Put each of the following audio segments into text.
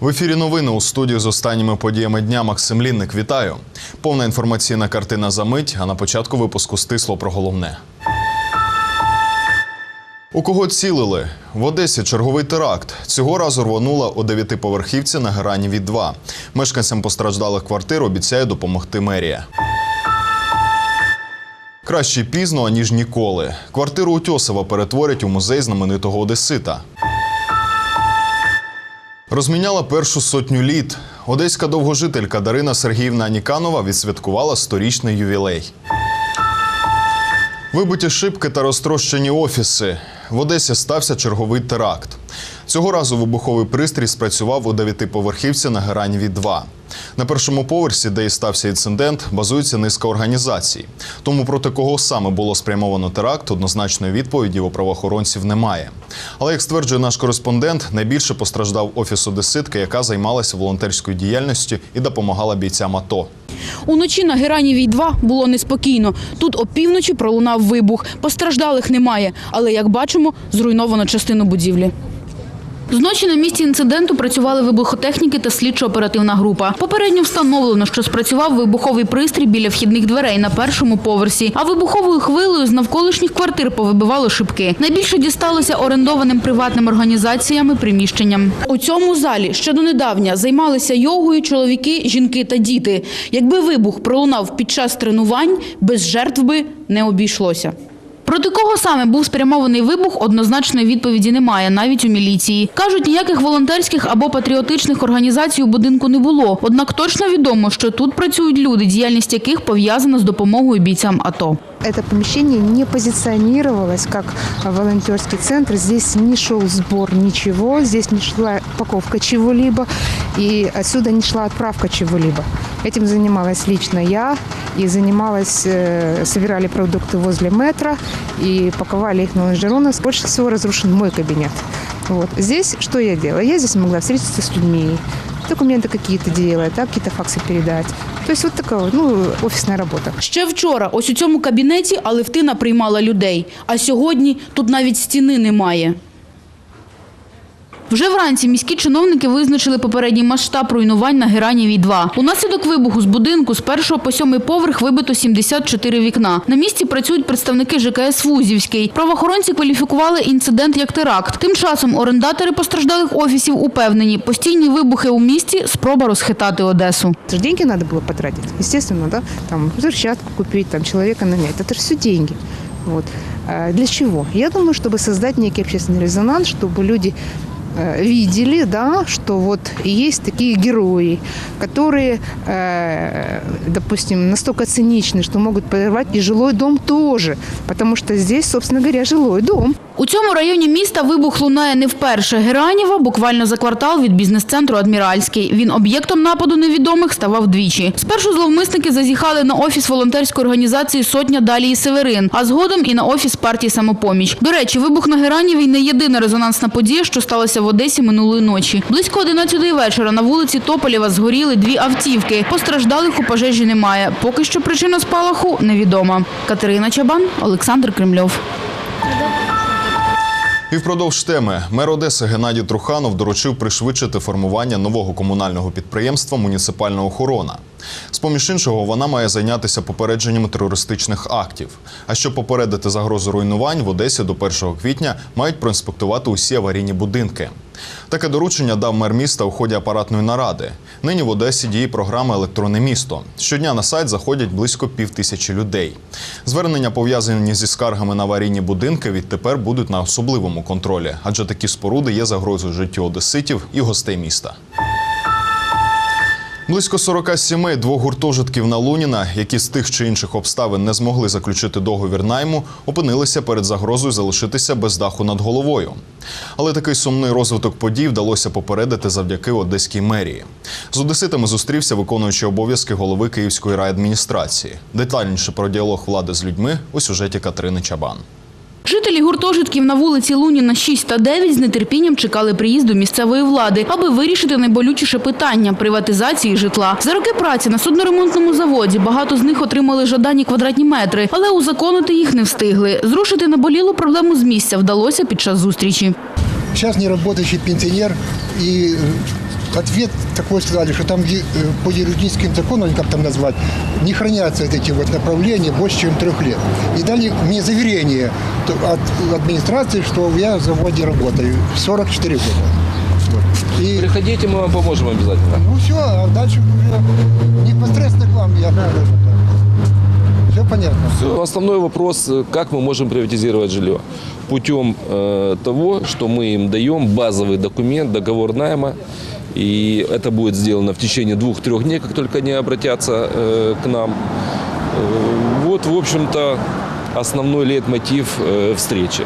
В ефірі новини у студії з останніми подіями дня Максим Лінник. Вітаю. Повна інформаційна картина за мить. А на початку випуску стисло про головне. У кого цілили? В Одесі черговий теракт. Цього разу рвонула у дев'ятиповерхівці на Гераніві 2. Мешканцям постраждалих квартир обіцяє допомогти мерія. Краще пізно, аніж ніколи. Квартиру Утьосова перетворять у музей знаменитого Одесита. Розміняла першу сотню літ. Одеська довгожителька Дарина Сергіївна Ніканова відсвяткувала сторічний ювілей. Вибиті шибки та розтрощені офіси. В Одесі стався черговий теракт. Цього разу вибуховий пристрій спрацював у дев'ятиповерхівці на Гераніві 2. На першому поверсі, де і стався інцидент, базується низка організацій. Тому проти кого саме було спрямовано теракт, однозначної відповіді у правоохоронців немає. Але як стверджує наш кореспондент, найбільше постраждав офіс одеситки, яка займалася волонтерською діяльністю і допомагала бійцям АТО. Уночі на Геранівій 2 було неспокійно. Тут опівночі пролунав вибух. Постраждалих немає, але, як бачимо, зруйновано частину будівлі. Зночі на місці інциденту працювали вибухотехніки та слідчо-оперативна група. Попередньо встановлено, що спрацював вибуховий пристрій біля вхідних дверей на першому поверсі, а вибуховою хвилею з навколишніх квартир повибивало шибки. Найбільше дісталося орендованим приватним організаціями приміщенням. У цьому залі ще донедавня займалися йогою чоловіки, жінки та діти. Якби вибух пролунав під час тренувань, без жертв би не обійшлося. Проти кого саме був спрямований вибух, однозначної відповіді немає, навіть у міліції. Кажуть, ніяких волонтерських або патріотичних організацій у будинку не було. Однак точно відомо, що тут працюють люди, діяльність яких пов'язана з допомогою бійцям АТО. Это помещение не позиционировалось как волонтерский центр. Здесь не шел сбор ничего, здесь не шла упаковка чего-либо, и отсюда не шла отправка чего-либо. Этим занималась лично я, и занималась, э, собирали продукты возле метро, и паковали их на лонжероны. Больше всего разрушен мой кабинет. Вот. Здесь что я делала? Я здесь могла встретиться с людьми, документы какие-то делать, да, какие-то факсы передать. То есть вот такая вот, ну, офисная работа. Ще вчора, ось у цьому кабінеті Алевтина приймала людей, а сьогодні тут навіть стіни немає. Вже вранці міські чиновники визначили попередній масштаб руйнувань на Геранівій 2. Унаслідок вибуху з будинку з першого по сьомий поверх вибито 74 вікна. На місці працюють представники ЖКС «Вузівський». Правоохоронці кваліфікували інцидент як теракт. Тим часом орендатори постраждалих офісів упевнені, постійні вибухи у місті – спроба розхитати Одесу. Это же деньги надо было потратить, естественно, да, там взрывчатку купить, там человека нанять, это же все деньги. Вот. А Для чего? Я думаю, чтобы создать некий общественный резонанс, чтобы люди э, видели, да, что вот есть такие герои, которые, э, допустим, настолько циничны, что могут подорвать и жилой дом тоже, потому что здесь, собственно говоря, жилой дом. У цьому районі міста вибух лунає не вперше. Гераніва буквально за квартал від бізнес-центру Адміральський. Він об'єктом нападу невідомих ставав двічі. Спершу зловмисники зазіхали на офіс волонтерської організації «Сотня Далії Северин», а згодом і на офіс партії «Самопоміч». До речі, вибух на Геранівій не єдина резонансна подія, що сталася в Одесі минулої ночі. Близько 11 вечора на вулиці Тополєва згоріли дві автівки. Постраждалих у пожежі немає. Поки що причина спалаху невідома. Катерина Чабан, Олександр Кремльов. І впродовж теми мер Одеси Геннадій Труханов доручив пришвидшити формування нового комунального підприємства Муніципальна охорона. З поміж іншого, вона має зайнятися попередженням терористичних актів. А щоб попередити загрозу руйнувань, в Одесі до 1 квітня мають проінспектувати усі аварійні будинки. Таке доручення дав мер міста у ході апаратної наради. Нині в Одесі діє програма Електронне місто. Щодня на сайт заходять близько пів тисячі людей. Звернення, пов'язані зі скаргами на аварійні будинки, відтепер будуть на особливому контролі, адже такі споруди є загрозою життю одеситів і гостей міста. Близько 40 сімей двох гуртожитків на Луніна, які з тих чи інших обставин не змогли заключити договір найму, опинилися перед загрозою залишитися без даху над головою. Але такий сумний розвиток подій вдалося попередити завдяки одеській мерії. З одеситами зустрівся виконуючий обов'язки голови Київської райадміністрації. Детальніше про діалог влади з людьми у сюжеті Катерини Чабан. Жителі гуртожитків на вулиці Луніна 6 та 9 з нетерпінням чекали приїзду місцевої влади, аби вирішити найболючіше питання приватизації житла. За роки праці на судноремонтному заводі багато з них отримали жадані квадратні метри, але узаконити їх не встигли. Зрушити наболілу проблему з місця вдалося під час зустрічі. Сейчас не работающий пенсионер, и э, ответ такой сказали, что там э, по юридическим законам, как там назвать, не хранятся эти вот направления больше, чем трех лет. И дали мне заверение от администрации, что я в заводе работаю 44 года. И Приходите, мы вам поможем обязательно. ну все, а дальше уже непосредственно к вам я Все понятно. Всё. Основной вопрос, э, как мы можем приватизировать жилье. Путем э, того, что мы им даем базовый документ, договор найма. И это будет сделано в течение двух-трех дней, как только они обратятся э, к нам. Э, вот, в общем-то, основной лейтмотив э, встречи.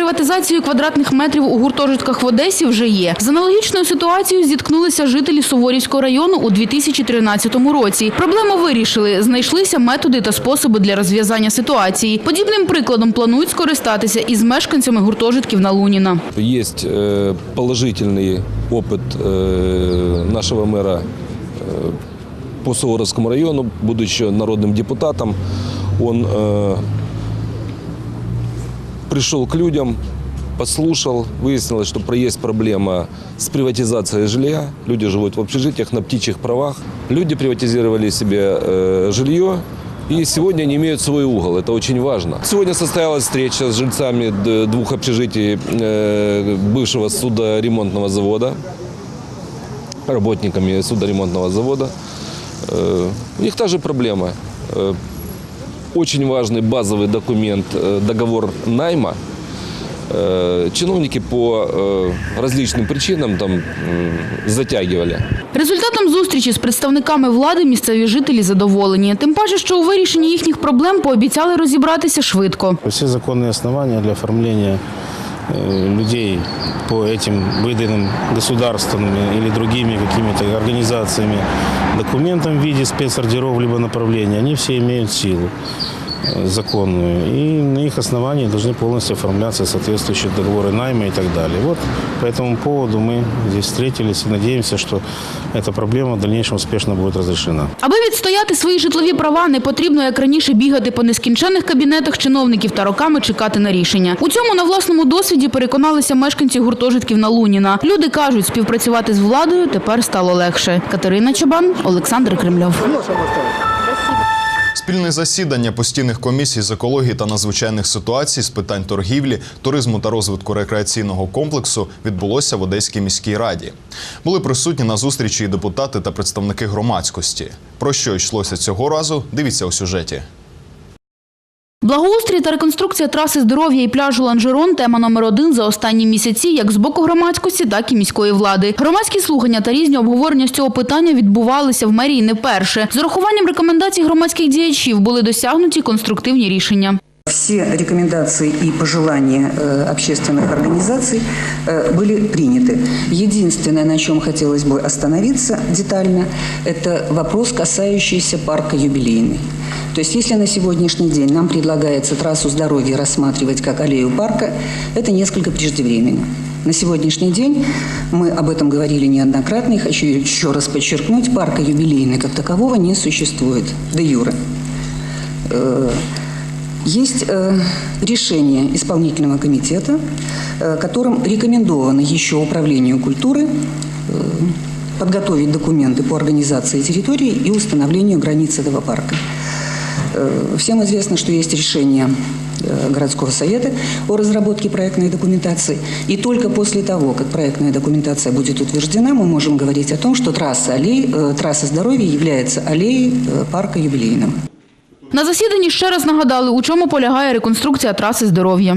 Практика з приватизацією квадратних метрів у гуртожитках в Одесі вже є. З аналогічною ситуацією зіткнулися жителі Суворівського району у 2013 році. Проблему вирішили. Знайшлися методи та способи для розв'язання ситуації. Подібним прикладом планують скористатися із мешканцями гуртожитків на Луніна. Есть э, положительный опыт э, нашего мэра э, по Суворовскому району, будучи народным депутатом, он э, пришел к людям, послушал, выяснилось, что есть проблема с приватизацией жилья. Люди живут в общежитиях на птичьих правах. Люди приватизировали себе э, жилье, и сегодня они имеют свой угол. Это очень важно. Сегодня состоялась встреча с жильцами двух общежитий э, бывшего судоремонтного завода, работниками судоремонтного завода. Э, У них та же проблема. Э, Очень важный базовый документ, э, договор найма. Э, Чиновники по э, различным причинам там м, затягивали. Результатом зустрічі з представниками влади місцеві жителі задоволені. Тим паче, що у вирішенні їхніх проблем пообіцяли розібратися швидко. Все законные основания для оформления э, людей по этим выданным государственными или другими какими-то организациями документам в виде спецордеров либо направления, они все имеют силу э, законную. И на их основании должны полностью оформляться соответствующие договоры найма и так далее. Вот по этому поводу мы здесь встретились и надеемся, что эта проблема в дальнейшем успешно будет разрешена. Аби відстояти свої житлові права, не потрібно, як раніше, бігати по нескінченних кабінетах чиновників та роками чекати на рішення. У цьому на власному досвіді переконалися мешканці гуртожитків на Луніна. Люди кажуть, співпрацювати з владою тепер стало легше. Катерина Чабан, Олександр Кремльов. Спільне засідання постійних комісій з екології та надзвичайних ситуацій з питань торгівлі, туризму та розвитку рекреаційного комплексу відбулося в Одеській міській раді. Були присутні на зустрічі і депутати та представники громадськості. Про що йшлося цього разу? Дивіться у сюжеті. Благоустрій та реконструкція траси здоров'я і пляжу Ланжерон – тема номер один за останні місяці як з боку громадськості, так і міської влади. Громадські слухання та різні обговорення з цього питання відбувалися в мерії не вперше. З урахуванням рекомендацій громадських діячів були досягнуті конструктивні рішення. Все рекомендации и пожелания э, общественных организаций э, были приняты. Единственное, на чем хотелось бы остановиться детально, это вопрос, касающийся парка юбилейный. То есть, если на сегодняшний день нам предлагается трассу здоровья рассматривать как аллею парка, это несколько преждевременно. На сегодняшний день мы об этом говорили неоднократно, и хочу еще раз подчеркнуть, парка юбилейный как такового не существует, де юре. Есть э, решение исполнительного комитета, э, которым рекомендовано еще управлению культуры э, подготовить документы по организации территории и установлению границ этого парка. Э, Всем известно, что есть решение э, городского совета о разработке проектной документации. И только после того, как проектная документация будет утверждена, мы можем говорить о том, что трасса, аллей, э, трасса здоровья является аллеей э, парка юбилейным. На засіданні ще раз нагадали, у чому полягає реконструкція траси здоров'я.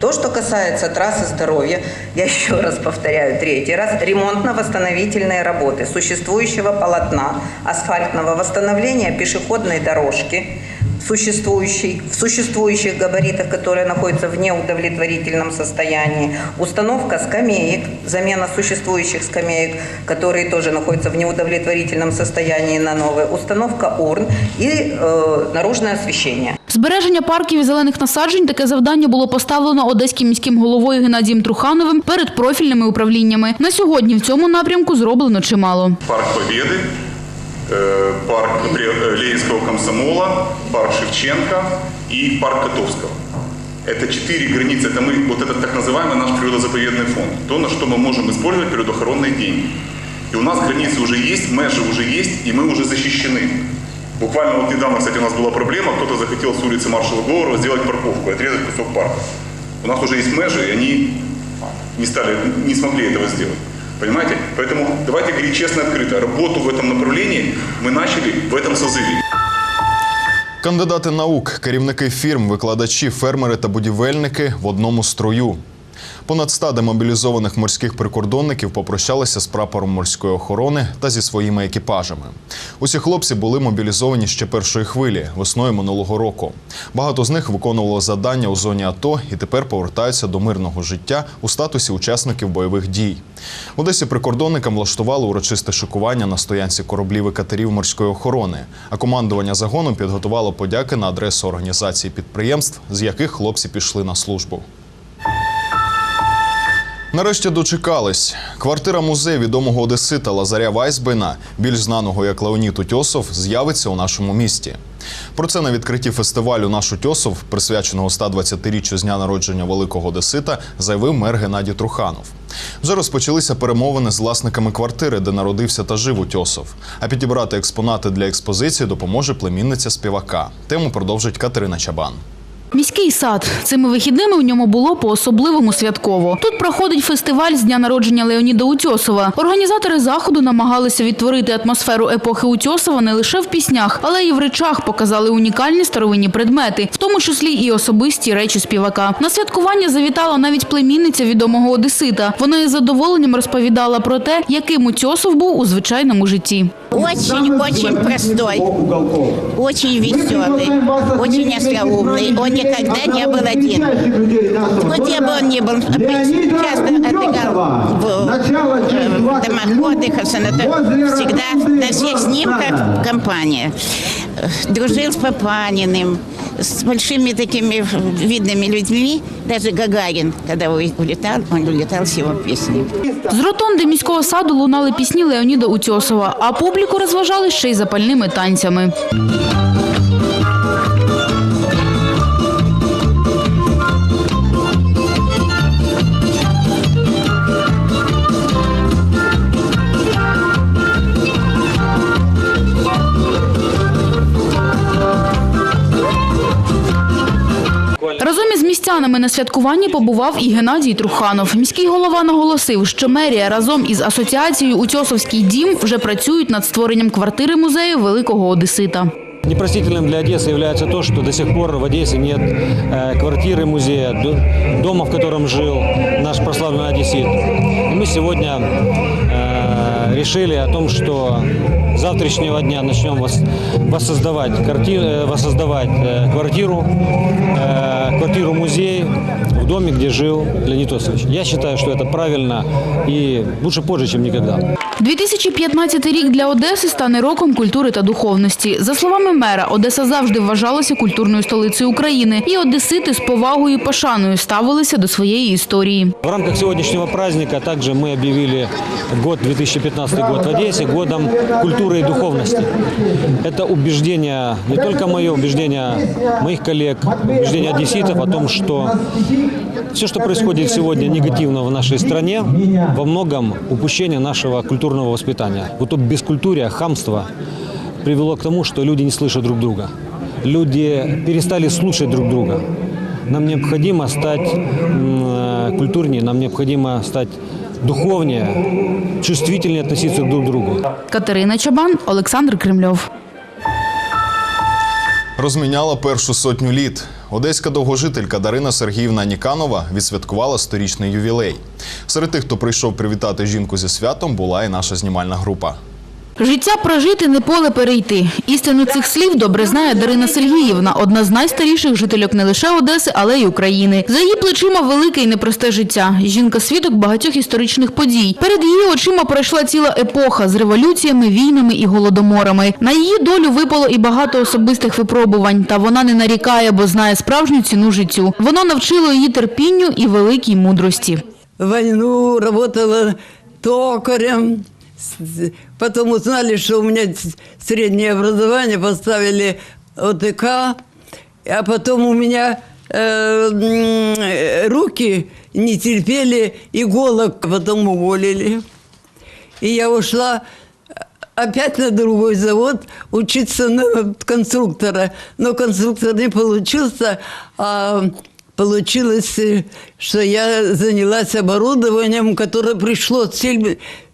То, что касается трассы здоровья, я еще раз повторяю, третий раз, ремонтно-восстановительные работы существующего полотна, асфальтного восстановления пешеходной дорожки существующий, в существующих габаритах, которые находятся в неудовлетворительном состоянии. Установка скамеек, замена существующих скамеек, которые тоже находятся в неудовлетворительном состоянии на новые. Установка урн и э, наружное освещение. Збереження парків і зелених насаджень таке завдання було поставлено одеським міським головою Геннадієм Трухановим перед профільними управліннями. На сьогодні в цьому напрямку зроблено чимало. Парк Победы, э, парк например, э, Ленинского комсомола, парк Шевченко и парк Котовского. Это четыре границы, это мы, вот это так называемый наш природозаповедный фонд, то, на что мы можем использовать природоохранные деньги. И у нас границы уже есть, межи уже есть, и мы уже защищены. Буквально вот недавно, кстати, у нас была проблема, кто-то захотел с улицы маршала Говорова сделать парковку, и отрезать кусок парка. У нас уже есть межи, и они не, стали, не смогли этого сделать. Понимаете? Поэтому давайте говорить честно и открыто. Работу в этом направлении мы начали в этом созыве. Кандидати наук, керівники фірм, викладачі, фермери та будівельники в одному строю. Понад ста демобілізованих морських прикордонників попрощалися з прапором морської охорони та зі своїми екіпажами. Усі хлопці були мобілізовані ще першої хвилі весною минулого року. Багато з них виконувало завдання у зоні АТО і тепер повертаються до мирного життя у статусі учасників бойових дій. В Одесі прикордонникам влаштували урочисте шикування на стоянці кораблів і катерів морської охорони. А командування загону підготувало подяки на адресу організації підприємств, з яких хлопці пішли на службу. Нарешті дочекались. Квартира музею відомого одесита Лазаря Вайсбена, більш знаного як Леонід Утьосов, з'явиться у нашому місті. Про це на відкритті фестивалю Наш Утьосов, присвяченого 120-річчю з дня народження великого одесита, заявив мер Геннадій Труханов. Вже розпочалися перемовини з власниками квартири, де народився та жив Утьосов. А підібрати експонати для експозиції допоможе племінниця співака. Тему продовжить Катерина Чабан. Міський сад. Цими вихідними в ньому було по-особливому святково. Тут проходить фестиваль з дня народження Леоніда Утьосова. Організатори заходу намагалися відтворити атмосферу епохи Утьосова не лише в піснях, але й в речах показали унікальні старовинні предмети, в тому числі і особисті речі співака. На святкування завітала навіть племінниця відомого одесита. Вона із задоволенням розповідала про те, яким Утьосов був у звичайному житті. Очень-очень простой, очень веселый, очень остроумный. Он никогда не был один. Ну, где бы он ни был, часто отдыхал в, э, в домах отдыха, в санаториях. Всегда на всех снимках компания. Э, Дружил с Папаниным, с большими такими видными людьми. Даже Гагарин, когда улетал, он улетал с его песней. З ротонди міського саду лунали пісні Леоніда Утьосова, а публіку розважали ще й запальними танцями. із містянами на святкуванні побував і Геннадій Труханов. Міський голова наголосив, що мерія разом із асоціацією Утьосовський дім вже працюють над створенням квартири музею великого одесита. Непростительным для Одессы является то, что до сих пор в Одессе нет э, квартиры музея, д- дома, в котором жил наш прославленный одессит. И мы сегодня э, решили о том, что с завтрашнего дня начнем вос- воссоздавать, карти- э, воссоздавать э, квартиру, э, квартиру-музей в доме, где жил Леонид Осович. Я считаю, что это правильно и лучше позже, чем никогда. 2015 рік для Одеси стане роком культури та духовності. За словами мера, Одеса завжди вважалася культурною столицею України, і одесити з повагою і пошаною ставилися до своєї історії. В рамках сегодняшнего праздника также мы объявили год 2015 год в Одессе годом культуры и духовности. Это убеждение, не только мое, убеждение моих коллег, убеждение одесситов о том, что все, что происходит сегодня негативно в нашей стране, во многом упущение нашего культурного воспитания. Вот то бескультурие, хамство привело к тому, что люди не слышат друг друга. Люди перестали слушать друг друга. Нам необходимо стать э, культурнее, нам необходимо стать духовнее, чувствительнее относиться друг к другу. Катерина Чабан, Олександр Кремльов. Розміняла першу сотню літ. Одеська довгожителька Дарина Сергіївна Ніканова відсвяткувала сторічний ювілей. Серед тих, хто прийшов привітати жінку зі святом, була і наша знімальна група. Життя прожити не поле перейти. Істину цих слів добре знає Дарина Сергіївна, одна з найстаріших жительок не лише Одеси, але й України. За її плечима велике і непросте життя. Жінка свідок багатьох історичних подій. Перед її очима пройшла ціла епоха з революціями, війнами і голодоморами. На її долю випало і багато особистих випробувань. Та вона не нарікає, бо знає справжню ціну життю. Воно навчило її терпінню і великій мудрості. войну, работала токарем. Потом узнали, что у меня среднее образование, поставили ОТК. А потом у меня э, руки не терпели иголок, потом уволили. И я ушла опять на другой завод учиться на конструктора. Но конструктор не получился, а получилось, э, что я занялась оборудованием, которое пришло с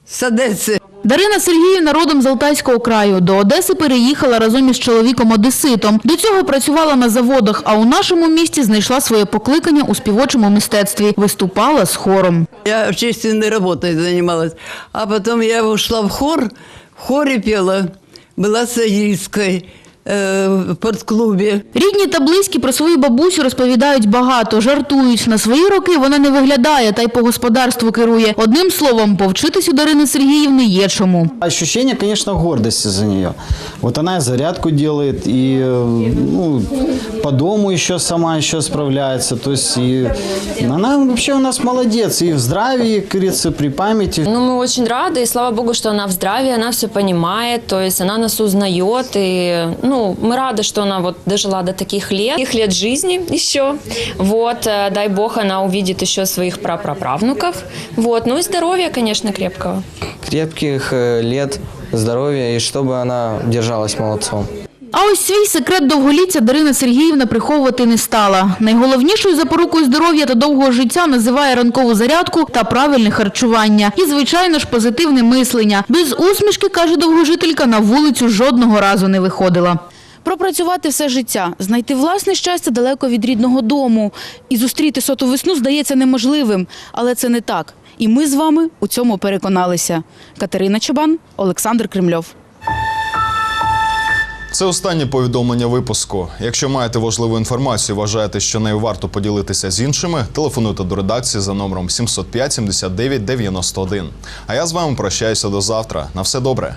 Сельбы- с Одессы. Дарина Сергіївна родом з Алтайського краю. До Одеси переїхала разом із чоловіком одеситом. До цього працювала на заводах, а у нашому місті знайшла своє покликання у співочому мистецтві. Виступала з хором. Я общественной работой занималась. А потом я ушла в хор, в хоре пела, была солисткой э, в спортклубе. Рідні та близькі про свою бабусю розповідають багато, жартують. На свої роки вона не виглядає та й по господарству керує. Одним словом, повчитись у Дарини Сергіївни є чому. Ощущение, конечно, гордости за нее. Вот она и зарядку делает, и э, ну, по дому еще сама еще справляется. То есть и она вообще у нас молодец. И в здравии, как говорится, при памяти. Ну, мы очень рады, и слава богу, что она в здравии, она все понимает, то есть она нас узнает, и, ну, мы рады, что она вот дожила до таких лет, их лет жизни еще, вот, э, дай бог, она увидит еще своих прапраправнуков, вот, ну и здоровья, конечно, крепкого. крепких э, лет, здоровья и чтобы она держалась молодцом. А ось свій секрет довголіття Дарина Сергіївна приховувати не стала. Найголовнішою запорукою здоров'я та довгого життя називає ранкову зарядку та правильне харчування. І, звичайно ж, позитивне мислення. Без усмішки, каже довгожителька, на вулицю жодного разу не виходила. Пропрацювати все життя, знайти власне щастя далеко від рідного дому і зустріти соту весну здається неможливим, але це не так. І ми з вами у цьому переконалися. Катерина Чабан, Олександр Кремльов. Це останнє повідомлення випуску. Якщо маєте важливу інформацію, вважаєте, що нею варто поділитися з іншими, телефонуйте до редакції за номером 705 79 91. А я з вами прощаюся до завтра. На все добре.